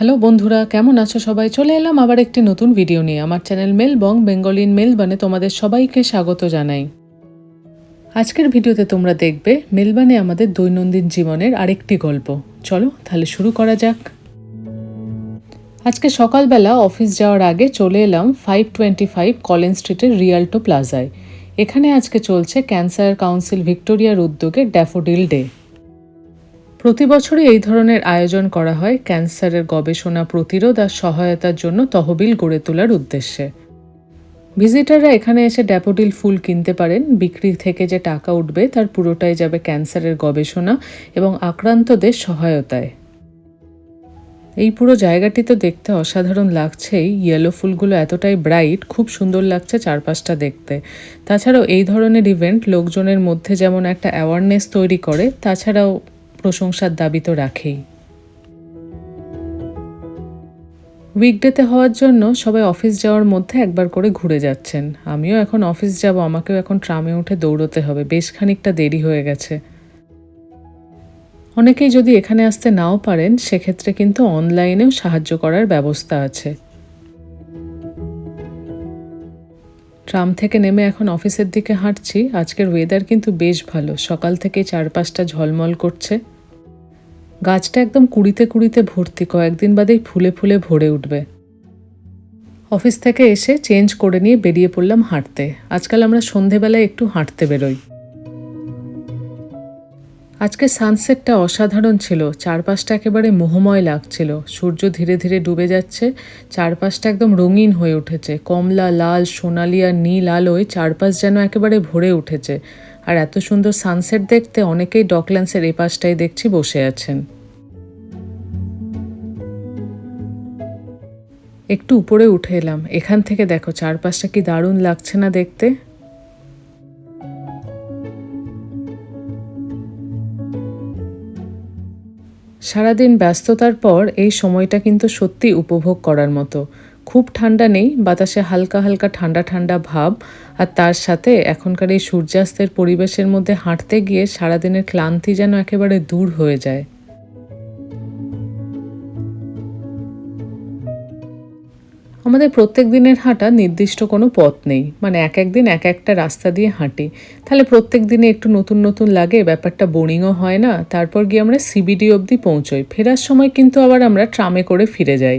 Hello বন্ধুরা, কেমন আছো সবাই? চলে এলাম আবার একটি নতুন ভিডিও নিয়ে। আমার চ্যানেল মেলবং বেঙ্গলিন মেলবানে তোমাদের সবাইকে স্বাগত জানাই। আজকের ভিডিওতে তোমরা দেখবে মেলবানে আমাদের দৈনন্দিন জীবনের আরেকটি গল্প। চলো তাহলে শুরু করা যাক। আজকে সকালবেলা অফিস যাওয়ার আগে চলে এলাম ফাইভ টোয়েন্টি ফাইভ কলেন স্ট্রিটের রিয়াল্টো প্লাজায় এখানে আজকে চলছে ক্যান্সার কাউন্সিল ভিক্টোরিয়ার উদ্যোগে ড্যাফোডিল ডে প্রতি বছরই এই ধরনের আয়োজন করা হয় ক্যান্সারের গবেষণা, প্রতিরোধ আর সহায়তার জন্য তহবিল গড়ে তোলার উদ্দেশ্যে। ভিজিটাররা এখানে এসে ড্যাপোডিল ফুল কিনতে পারেন, বিক্রি থেকে যে টাকা উঠবে তার পুরোটাই যাবে ক্যান্সারের গবেষণা এবং আক্রান্তদের সহায়তায়। এই পুরো জায়গাটি তো দেখতে অসাধারণ লাগছেই ইয়েলো ফুলগুলো এতটাই ব্রাইট খুব সুন্দর লাগছে চারপাশটা দেখতে। তাছাড়াও এই ধরনের ইভেন্ট লোকজনের মধ্যে যেমন একটা অ্যাওয়ারনেস তৈরি করে, তাছাড়াও প্রশংসার দাবি তো রাখেই। উইকডেতে হওয়ার জন্য সবাই অফিস যাওয়ার মধ্যে একবার করে ঘুরে যাচ্ছেন। আমিও এখন অফিস যাব, আমাকেও এখন ট্রামে উঠে দৌড়তে হবে, বেশ খানিকটা দেরি হয়ে গেছে। অনেকেই যদি এখানে আসতে নাও পারেন, সেক্ষেত্রে কিন্তু অনলাইনেও সাহায্য করার ব্যবস্থা আছে। ট্রাম থেকে নেমে এখন অফিসের দিকে হাঁটছি। আজকের ওয়েদার কিন্তু বেশ ভালো। সকাল থেকে চারপাশটা ঝলমল করছে। গাছটা একদম কুড়িতে কুড়িতে ভর্তি। কয়েকদিন বাদেই ফুলে ফুলে ভরে উঠবে। অফিস থেকে এসে চেঞ্জ করে নিয়ে বেরিয়ে পড়লাম হাঁটতে। আজকাল আমরা সন্ধেবেলায় একটু হাঁটতে বেরোই। আজকে সানসেটটা অসাধারণ ছিল, চারপাশটা একেবারে মোহময় লাগছিল। সূর্য ধীরে ধীরে ডুবে যাচ্ছে, চারপাশটা একদম রঙিন হয়ে উঠেছে। কমলা, লাল, সোনালি আর নীল আলোয় চারপাশ যেন একেবারে ভরে উঠেছে। আর এত সুন্দর সানসেট দেখতে অনেকেই ডকল্যান্ডসের পাশটাই দেখছি বসে আছেন। একটু উপরে উঠে এলাম। এখান থেকে দেখো, চারপাশটা কি দারুণ লাগছে না দেখতে। সারাদিন ব্যস্ততার পর এই সময়টা কিন্তু সত্যি উপভোগ করার মতো। খুব ঠান্ডা নেই, বাতাসে হালকা হালকা ঠান্ডা ঠান্ডা ভাব, আর তার সাথে এখনকার এই সূর্যাস্তের পরিবেশের মধ্যে হাঁটতে গিয়ে সারাদিনের ক্লান্তি যেন একেবারে দূর হয়ে যায়। আমাদের প্রত্যেক দিনের হাঁটা নির্দিষ্ট কোনো পথ নেই। মানে এক এক দিন এক একটা রাস্তা দিয়ে হাঁটি। তাহলে প্রত্যেক দিনে একটু নতুন নতুন লাগে, ব্যাপারটা বোরিংও হয় না। তারপর গিয়ে আমরা সিবিডি অবধি পৌঁছোই। ফেরার সময় কিন্তু আবার আমরা ট্রামে করে ফিরে যাই।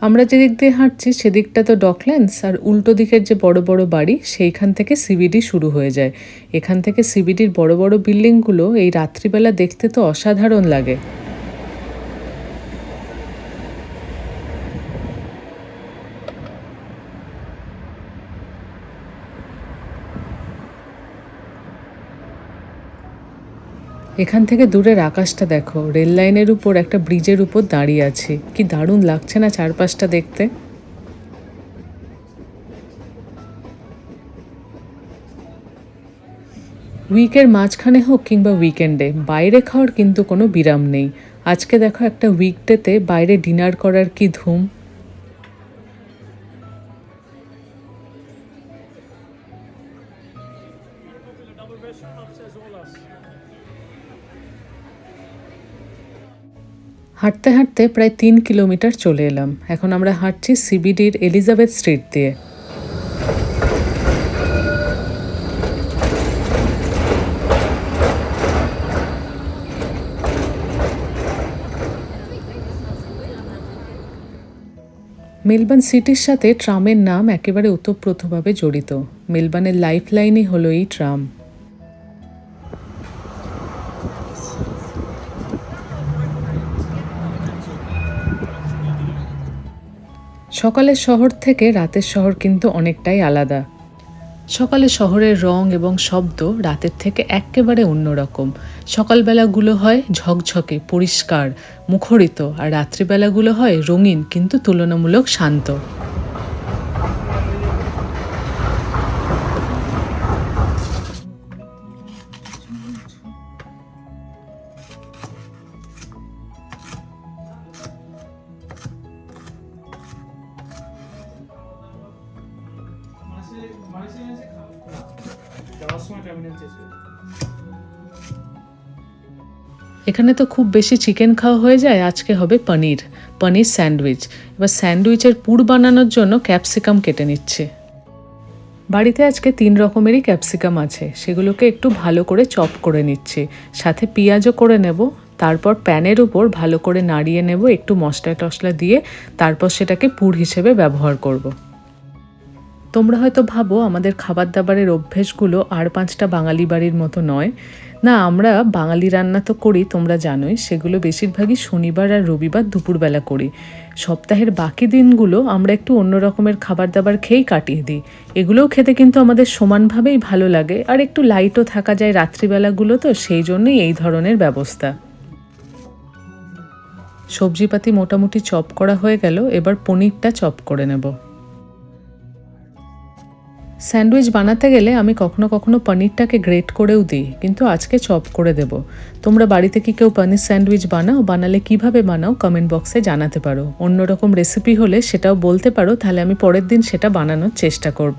আমরা যেদিক দিয়ে হাঁটছি সেদিকটা তো ডকল্যান্ডস, আর উল্টো দিকের যে বড় বড় বাড়ি, সেইখান থেকে সিবিডি শুরু হয়ে যায়। এখান থেকে সিবিডির বড় বড় বিল্ডিংগুলো এই রাত্রিবেলা দেখতে তো অসাধারণ লাগে। এখান থেকে দূরের আকাশটা দেখো, রেল লাইনের উপর একটা ব্রিজের উপর দাঁড়িয়ে আছি। কি দারুণ লাগছে না চারপাশটা দেখতে? উইকের মাঝখানে হোক কিংবা উইকেন্ডে, বাইরে খাওয়ার কিন্তু কোনো বিরাম নেই। আজকে দেখো একটা উইকডেতে বাইরে ডিনার করার কি ধুম। হাঁটতে হাঁটতে প্রায় তিন কিলোমিটার চলে এলাম। এখন আমরা হাঁটছি সিবিডির এলিজাবেথ স্ট্রিট দিয়ে। মেলবার্ন সিটির সাথে ট্রামের নাম একেবারে ওতপ্রোতভাবে জড়িত। মেলবার্নের লাইফ লাইনই হলো এই ট্রাম। সকালের শহর থেকে রাতের শহর কিন্তু অনেকটাই আলাদা। সকালে শহরের রং এবং শব্দ রাতের থেকে একেবারে অন্যরকম সকালবেলাগুলো হয় ঝকঝকে, পরিষ্কার, মুখরিত আর রাত্রিবেলাগুলো হয় রঙিন কিন্তু তুলনামূলক শান্ত। এখানে তো খুব বেশি চিকেন খাওয়া হয়ে যায়, আজকে হবে পনির পনির স্যান্ডউইচ। এবার স্যান্ডউইচের পুর বানানোর জন্য ক্যাপসিকাম কেটে নিচ্ছে। বাড়িতে আজকে তিন রকমেরই ক্যাপসিকাম আছে, সেগুলোকে একটু ভালো করে চপ করে নিচ্ছে। সাথে পেঁয়াজও করে নেব, তারপর প্যানের উপর ভালো করে নাড়িয়ে নেব, একটু মশলা টশলা দিয়ে, তারপর সেটাকে পুর হিসেবে ব্যবহার করব। তোমরা হয়তো ভাবো, আমাদের খাবার দাবারের অভ্যেসগুলো আর পাঁচটা বাঙালি বাড়ির মতো নয়। না, আমরা বাঙালি রান্না তো করি, তোমরা জানোই, সেগুলো বেশিরভাগই শনিবার আর রবিবার দুপুরবেলা করি। সপ্তাহের বাকি দিনগুলো আমরা একটু অন্য রকমের খাবার দাবার খেয়েই কাটিয়ে দিই। এগুলোও খেতে কিন্তু আমাদের সমানভাবেই ভালো লাগে, আর একটু লাইটও থাকা যায় রাত্রিবেলাগুলো তো, সেই জন্যই এই ধরনের ব্যবস্থা। সবজিপাতি মোটামুটি চপ করা হয়ে গেল, এবার পনিরটা চপ করে নেব। স্যান্ডউইচ বানাতে গেলে আমি কখনো কখনো পনিরটাকে গ্রেট করেও দিই, কিন্তু আজকে চপ করে দেব। তোমরা বাড়িতে কি কেউ পনির স্যান্ডউইচ বানাও? বানালে কীভাবে বানাও? কমেন্ট বক্সে জানাতে পারো। অন্যরকম রেসিপি হলে সেটাও বলতে পারো, তাহলে আমি পরের দিন সেটা বানানোর চেষ্টা করব।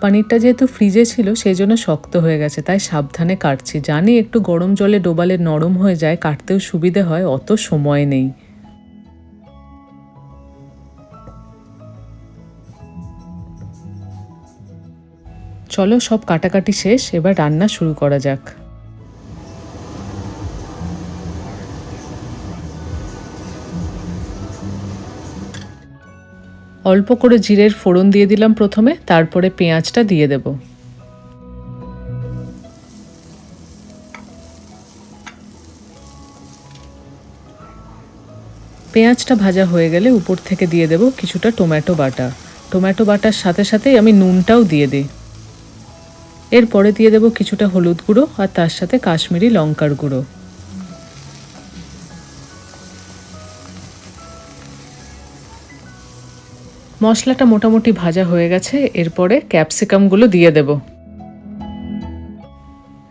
পনিরটা যেহেতু ফ্রিজে ছিল সেই জন্য শক্ত হয়ে গেছে, তাই সাবধানে কাটছি। জানি একটু গরম জলে ডোবালে নরম হয়ে যায়, কাটতেও সুবিধে হয়, অত সময় নেই। চলো সব কাটাকাটি শেষ, এবার রান্না শুরু করা যাক। অল্প করে জিরের ফোড়ন দিয়ে দিলাম প্রথমে, তারপরে পেঁয়াজটা দিয়ে দেব। পেঁয়াজটা ভাজা হয়ে গেলে উপর থেকে দিয়ে দেব কিছুটা টমেটো বাটা। টমেটো বাটার সাথে সাথেই আমি নুনটাও দিয়ে দিই। এরপরে দিয়ে দেব কিছুটা হলুদ গুঁড়ো আর তার সাথে কাশ্মীরি লঙ্কার গুঁড়ো। মশলাটা মোটামুটি ভাজা হয়ে গেছে, এরপরে ক্যাপসিকামগুলো দিয়ে দেব।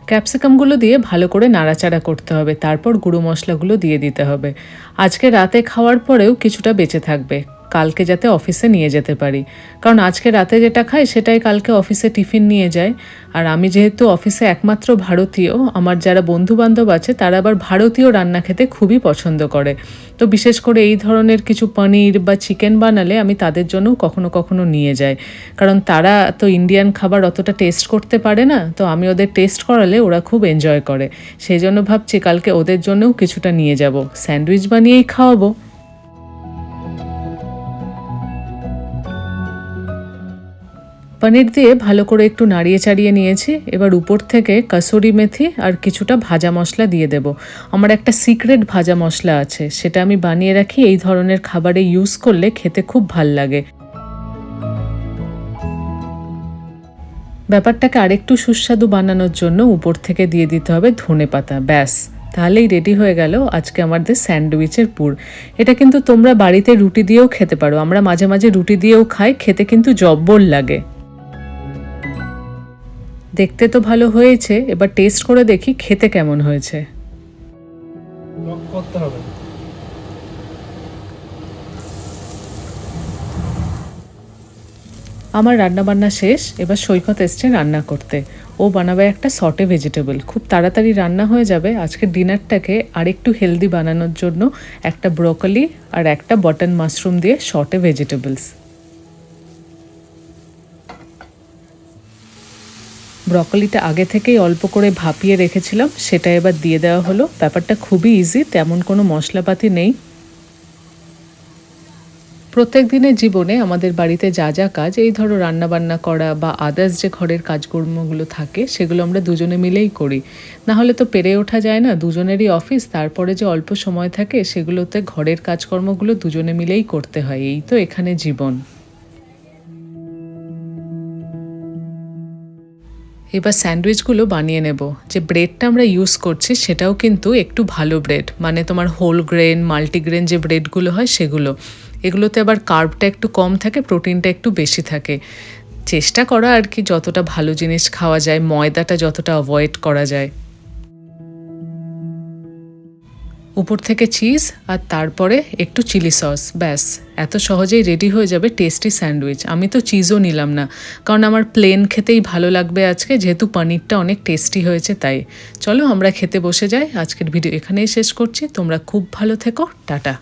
ক্যাপসিকামগুলো দিয়ে ভালো করে নাড়াচাড়া করতে হবে, তারপর গুঁড়ো মশলাগুলো দিয়ে দিতে হবে। আজকে রাতে খাওয়ার পরেও কিছুটা বেঁচে থাকবে। কালকে যাতে অফিসে নিয়ে যেতে পারি। কারণ আজকে রাতে যেটা খাই সেটাই কালকে অফিসে টিফিন নিয়ে যায়। আর আমি যেহেতু অফিসে একমাত্র ভারতীয়, আমার যারা বন্ধু বান্ধব আছে তারা আবার ভারতীয় রান্না খেতে খুবই পছন্দ করে। তো বিশেষ করে এই ধরনের কিছু পনির বা চিকেন বানালে আমি তাদের জন্যও কখনো কখনো নিয়ে যাই। কারণ তারা তো ইন্ডিয়ান খাবার অতটা টেস্ট করতে পারে না, তো আমি ওদের টেস্ট করালে ওরা খুব এনজয় করে। সেই জন্য ভাবছি কালকে ওদের জন্যও কিছুটা নিয়ে যাব। স্যান্ডউইচ বানিয়েই খাওয়াবো। পনির দিয়ে ভালো করে একটু নাড়িয়ে চাড়িয়ে নিয়েছি। এবার উপর থেকে কাসুরি মেথি আর কিছুটা ভাজা মশলা দিয়ে দেব। আমার একটা সিক্রেট ভাজা মশলা আছে, সেটা আমি বানিয়ে রাখি। এই ধরনের খাবারে ইউজ করলে খেতে খুব ভালো লাগে। ব্যাপারটাকে আরেকটু সুস্বাদু বানানোর জন্য উপর থেকে দিয়ে দিতে হবে ধনে পাতা, ব্যাস। তাহলেই রেডি হয়ে গেল আজকে আমাদের স্যান্ডউইচের পুর। এটা কিন্তু তোমরা বাড়িতে রুটি দিয়েও খেতে পারো। আমরা মাঝে মাঝে রুটি দিয়েও খাই, খেতে কিন্তু জব্বর লাগে। দেখতে তো ভালো হয়েছে এবার টেস্ট করে দেখি খেতে কেমন হয়েছে। করতে হবে। আমার রান্না বান্না শেষ এবার সৈকত এসছে রান্না করতে। ও বানাবে একটা সটে ভেজিটেবল খুব তাড়াতাড়ি রান্না হয়ে যাবে। আজকে ডিনারটাকে আরেকটু হেলদি বানানোর জন্য একটা ব্রোকলি আর একটা বটন মাশরুম দিয়ে শর্টে ভেজিটেবলস ব্রকলিটা আগে থেকেই অল্প করে ভাপিয়ে রেখেছিলাম, সেটা এবার দিয়ে দেওয়া হলো। ব্যাপারটা খুবই ইজি তেমন কোনো মশলাপাতি নেই। প্রত্যেক দিনের জীবনে আমাদের বাড়িতে যা যা কাজ, এই ধরো রান্নাবান্না করা বা আদার্স যে ঘরের কাজকর্মগুলো থাকে, সেগুলো আমরা দুজনে মিলেই করি। না হলে তো পেরে ওঠা যায় না, দুজনেরই অফিস তারপরে যে অল্প সময় থাকে, সেগুলোতে ঘরের কাজকর্মগুলো দুজনে মিলেই করতে হয়, এই তো এখানে জীবন। এবার স্যান্ডউইচগুলো বানিয়ে নেব। যে ব্রেডটা আমরা ইউজ করছি, সেটাও কিন্তু একটু ভালো ব্রেড। মানে তোমার হোল গ্রেন মাল্টিগ্রেন যে ব্রেডগুলো হয়, সেগুলো। এগুলোতে আবার কার্বটা একটু কম থাকে প্রোটিনটা একটু বেশি থাকে। চেষ্টা করা আর কি, যতটা ভালো জিনিস খাওয়া যায়, ময়দাটা যতটা অ্যাভয়েড করা যায়। উপর থেকে চিজ আর তারপরে একটু চিলি সস ব্যাস। এত সহজেই রেডি হয়ে যাবে টেস্টি স্যান্ডউইচ আমি তো চিজও নিলাম না, কারণ আমার প্লেন খেতেই ভালো লাগবে আজকে, যেহেতু পনিরটা অনেক টেস্টি হয়েছে, তাই। চলো আমরা খেতে বসে যাই, আজকের ভিডিও এখানেই শেষ করছি। তোমরা খুব ভালো থেকো, টাটা।